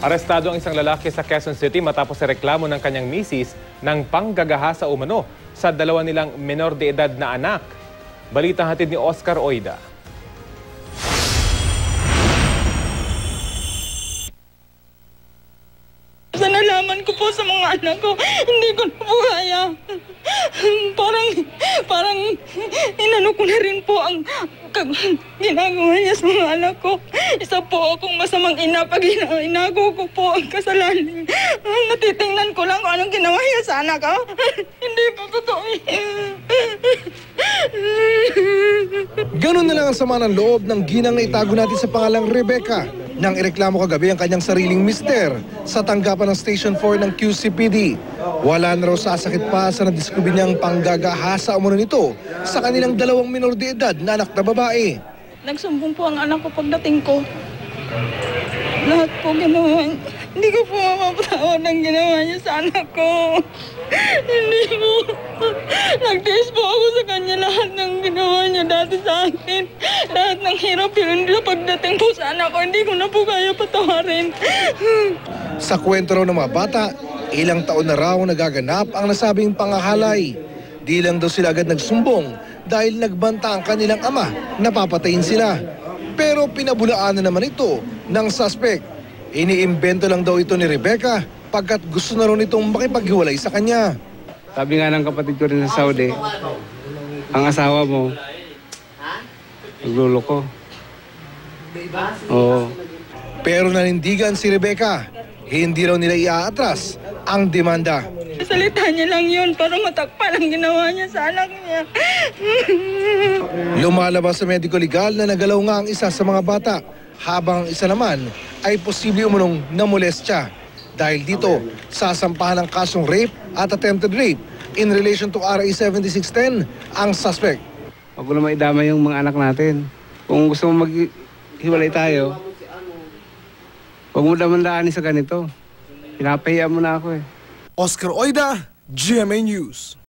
Arestado ang isang lalaki sa Quezon City matapos sa reklamo ng kanyang misis ng panggagahasa umano sa dalawa nilang menor de edad na anak. Balitang hatid ni Oscar Oida. Sa nalaman ko po sa mga anak ko, hindi ko na po kaya. Parang, parang inano ko na rin po ang kag- ginagawa niya sa mga anak ko. Isa po akong masamang ina pag ina- inago ko po ang kasalanan. Natitingnan ko lang kung anong ginawa niya sa anak ko. hindi po totoo. Ganun na lang ang sama ng loob ng ginang na itago natin sa pangalang Rebecca nang ireklamo kagabi ang kanyang sariling mister sa tanggapan ng Station 4 ng QCPD. Wala na raw sasakit pa sa nadiskubi niyang panggagahasa umano nito sa kanilang dalawang minor de edad na anak na babae. Nagsumbong po ang anak ko pagdating ko. Lahat po ginawa. Hindi ko po mapapatawad ang ginawa niya sa anak ko. Hindi po. Nag-test po ako sa kanya lahat ng niya dati sa akin. Lahat ng hirap yun. Pagdating po sa anak ko, hindi ko na po kaya patawarin. Sa kwento raw ng mga bata, ilang taon na raw nagaganap ang nasabing pangahalay. Di lang daw sila agad nagsumbong dahil nagbanta ang kanilang ama na papatayin sila. Pero pinabulaan na naman ito ng suspect. Iniimbento lang daw ito ni Rebecca pagkat gusto na raw nitong makipaghiwalay sa kanya. Sabi nga ng kapatid ko rin sa Saudi, ang asawa mo, nagluloko. Oo. Pero nanindigan si Rebecca, hindi raw nila iaatras ang demanda. Salita niya lang yun para matakpan ang ginawa niya sa anak niya. Lumalabas sa medico legal na nagalaw nga ang isa sa mga bata habang ang isa naman ay posible umunong namolestya. Dahil dito, sasampahan ng kasong rape at attempted rape in relation to RA 7610 ang suspect. Huwag ko na maidama yung mga anak natin. Kung gusto mo maghiwalay tayo, huwag mo damandaanin sa ganito. Pinapahiya mo na ako eh. Oscar Oida, GMA News.